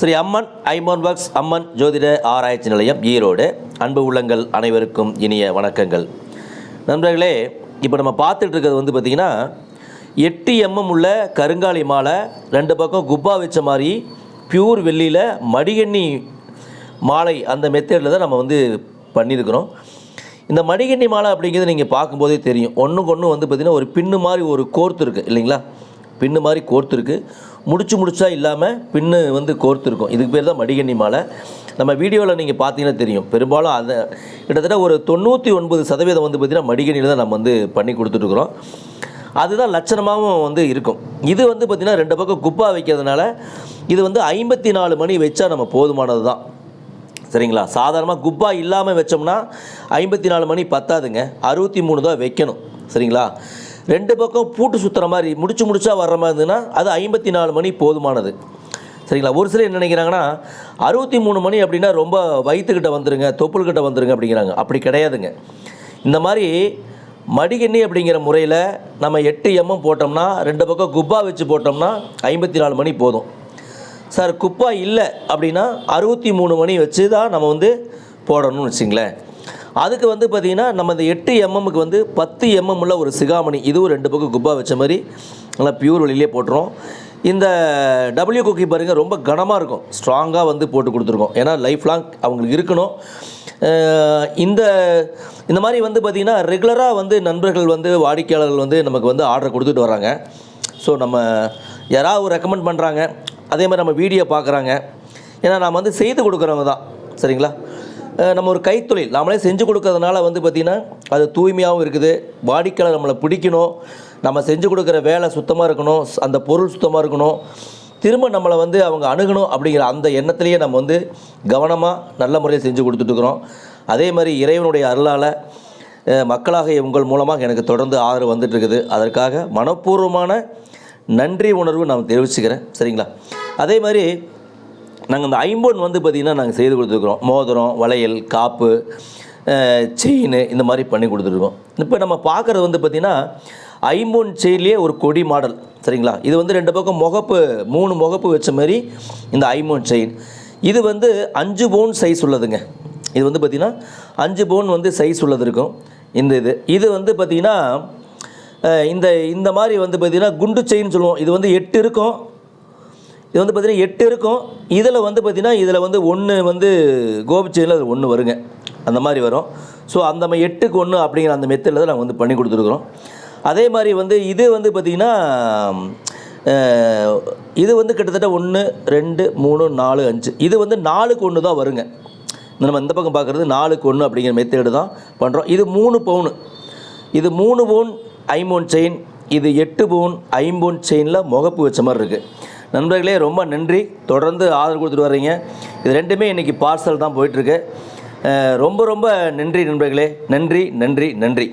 ஸ்ரீ அம்மன் ஐமோன் works அம்மன் ஜோதிட ஆராய்ச்சி நிலையம் ஈரோடு. அன்பு உள்ளங்கள் அனைவருக்கும் இனிய வணக்கங்கள். நண்பர்களே இப்போ நம்ம பார்த்துட்டு இருக்கிறது வந்து பார்த்திங்கன்னா எட்டு எம்எம் உள்ள கருங்காலி மாலை ரெண்டு பக்கம் குப்பா வச்ச மாதிரி பியூர் வெள்ளியில் மடிகண்ணி மாலை அந்த மெத்தேடில் தான் நம்ம வந்து பண்ணியிருக்கிறோம் இந்த மடிகண்ணி மாலை அப்படிங்கிறது நீங்கள் பார்க்கும்போதே தெரியும். ஒன்றுக்கு ஒன்று வந்து பார்த்திங்கன்னா ஒரு பின்னு மாதிரி ஒரு கோர்த்து இருக்குது இல்லைங்களா? பின்னு மாதிரி கோர்த்து இருக்குது முடிச்சு முடிச்சா இல்லாமல் பின்னு வந்து கோர்த்துருக்கும். இதுக்கு பேர் தான் மடிகண்ணி மாலை. நம்ம வீடியோவில் நீங்கள் பார்த்தீங்கன்னா தெரியும். பெரும்பாலும் அதை கிட்டத்தட்ட ஒரு தொண்ணூற்றி ஒன்பது சதவீதம் வந்து பார்த்திங்கன்னா மடிகணியில் தான் நம்ம வந்து பண்ணி கொடுத்துட்ருக்குறோம் அதுதான் லட்சணமாகவும் வந்து இருக்கும். இது வந்து பார்த்திங்கன்னா ரெண்டு பக்கம் குப்பா வைக்கிறதுனால இது வந்து ஐம்பத்தி நாலு மணி வச்சா நம்ம போதுமானது தான். சரிங்களா? சாதாரணமாக குப்பா இல்லாமல் வச்சோம்னா ஐம்பத்தி நாலு மணி பத்தாதுங்க. அறுபத்தி மூணு தான் வைக்கணும். சரிங்களா? ரெண்டு பக்கம் பூட்டு சுற்றுற மாதிரி முடிச்சு முடிச்சா வர்ற மாதிரி இருந்ததுன்னா அது ஐம்பத்தி நாலு மணி போதுமானது. சரிங்களா? ஒரு சிலர் என்ன நினைக்கிறாங்கன்னா அறுபத்தி மூணு மணி அப்படின்னா ரொம்ப வயிற்றுக்கிட்ட வந்துருங்க தொப்புள்கிட்ட வந்துருங்க அப்படிங்கிறாங்க. அப்படி கிடையாதுங்க. இந்த மாதிரி மடிகண்ணி அப்படிங்கிற முறையில் நம்ம எட்டு எம்எம் போட்டோம்னா ரெண்டு பக்கம் குப்பா வச்சு போட்டோம்னா ஐம்பத்தி நாலு மணி போதும். சார் குப்பா இல்லை அப்படின்னா அறுபத்தி மூணு மணி வச்சு தான் நம்ம வந்து போடணும்னு வச்சுங்களேன். அதுக்கு வந்து பார்த்திங்கன்னா நம்ம இந்த எட்டு எம்எம்முக்கு வந்து பத்து எம்எம் உள்ள ஒரு சிகாமணி இதுவும் ரெண்டு பக்கம் குப்பா வச்ச மாதிரி நல்லா பியூர் வெளியிலே போட்டுரும். இந்த டபிள்யூ குக்கி பாருங்கள் ரொம்ப கனமாக இருக்கும். ஸ்ட்ராங்காக வந்து போட்டு கொடுத்துருக்கோம். ஏன்னா லைஃப் லாங் அவங்களுக்கு இருக்கணும். இந்த இந்த மாதிரி வந்து பார்த்திங்கன்னா ரெகுலராக வந்து நண்பர்கள் வந்து வாடிக்கையாளர்கள் வந்து நமக்கு வந்து ஆர்டர் கொடுத்துட்டு வராங்க ஸோ நம்ம யாராவது ரெக்கமெண்ட் பண்ணுறாங்க அதே மாதிரி நம்ம வீடியோ பார்க்குறாங்க. ஏன்னா நாம் வந்து செய்து கொடுக்குறவங்க தான். சரிங்களா? நம்ம ஒரு கைத்தொழில் நாமளே செஞ்சு கொடுக்கறதுனால வந்து பார்த்திங்கன்னா அது தூய்மையாகவும் இருக்குது. வாடிக்கையாளர் நம்மளை பிடிக்கணும். நம்ம செஞ்சு கொடுக்குற வேலை சுத்தமாக இருக்கணும். அந்த பொருள் சுத்தமாக இருக்கணும். திரும்ப நம்மளை வந்து அவங்க அணுகணும் அப்படிங்கிற அந்த எண்ணத்திலேயே நம்ம வந்து கவனமாக நல்ல முறையில் செஞ்சு கொடுத்துட்ருக்குறோம் அதே மாதிரி இறைவனுடைய அருளால் மக்களாக உங்கள் மூலமாக எனக்கு தொடர்ந்து ஆதரவு வந்துட்டுருக்குது அதற்காக மனப்பூர்வமான நன்றி உணர்வு நான் தெரிவிச்சுக்கிறேன். சரிங்களா? அதே மாதிரி நாங்கள் இந்த ஐம்பொன் வந்து பார்த்திங்கன்னா நாங்கள் செய்து கொடுத்துருக்குறோம். மோதிரம் வளையல் காப்பு செயின் இந்த மாதிரி பண்ணி கொடுத்துருக்கோம். இப்போ நம்ம பார்க்குறது வந்து பார்த்திங்கன்னா ஐம்பொன் செயின்லேயே ஒரு கொடி மாடல். சரிங்களா? இது வந்து ரெண்டு பக்கம் முகப்பு மூணு முகப்பு வச்ச மாதிரி இந்த ஐம்பொன் செயின். இது வந்து அஞ்சு பவுன் சைஸ் உள்ளதுங்க. இது வந்து பார்த்திங்கன்னா அஞ்சு பவுன் வந்து சைஸ் உள்ளது இருக்கும். இந்த இது. இது வந்து பார்த்திங்கன்னா இந்த இந்த மாதிரி வந்து பார்த்திங்கன்னா குண்டு செயின் சொல்லுவோம். இது வந்து எட்டு இருக்கும். இது வந்து பார்த்திங்கன்னா எட்டு இருக்கும். இதில் வந்து பார்த்திங்கன்னா இதில் வந்து ஒன்று வந்து கோபிச்சையில் அது ஒன்று வருங்க. அந்த மாதிரி வரும். ஸோ அந்த மாதிரி எட்டுக்கு ஒன்று அப்படிங்கிற அந்த மெத்தடில் தான் நாங்கள் வந்து பண்ணி கொடுத்துருக்குறோம். அதே மாதிரி வந்து இது வந்து பார்த்திங்கன்னா இது வந்து கிட்டத்தட்ட ஒன்று ரெண்டு மூணு நாலு அஞ்சு. இது வந்து நாலுக்கு ஒன்று தான் வருங்க. இந்த நம்ம இந்த பக்கம் பார்க்குறது நாலுக்கு ஒன்று அப்படிங்கிற மெத்தேடு தான் பண்ணுறோம் இது மூணு பவுனு இது மூணு பவுன் ஐம்பவுன் செயின் இது எட்டு பவுன் ஐம்பவுன் செயினில் முகப்பு வச்ச மாதிரி இருக்குது நண்பர்களே ரொம்ப நன்றி. தொடர்ந்து ஆதரவு கொடுத்துட்டு வர்றீங்க. இது ரெண்டுமே இன்றைக்கி பார்சல் தான் போயிட்டுருக்கு ரொம்ப ரொம்ப நன்றி நண்பர்களே. நன்றி நன்றி நன்றி.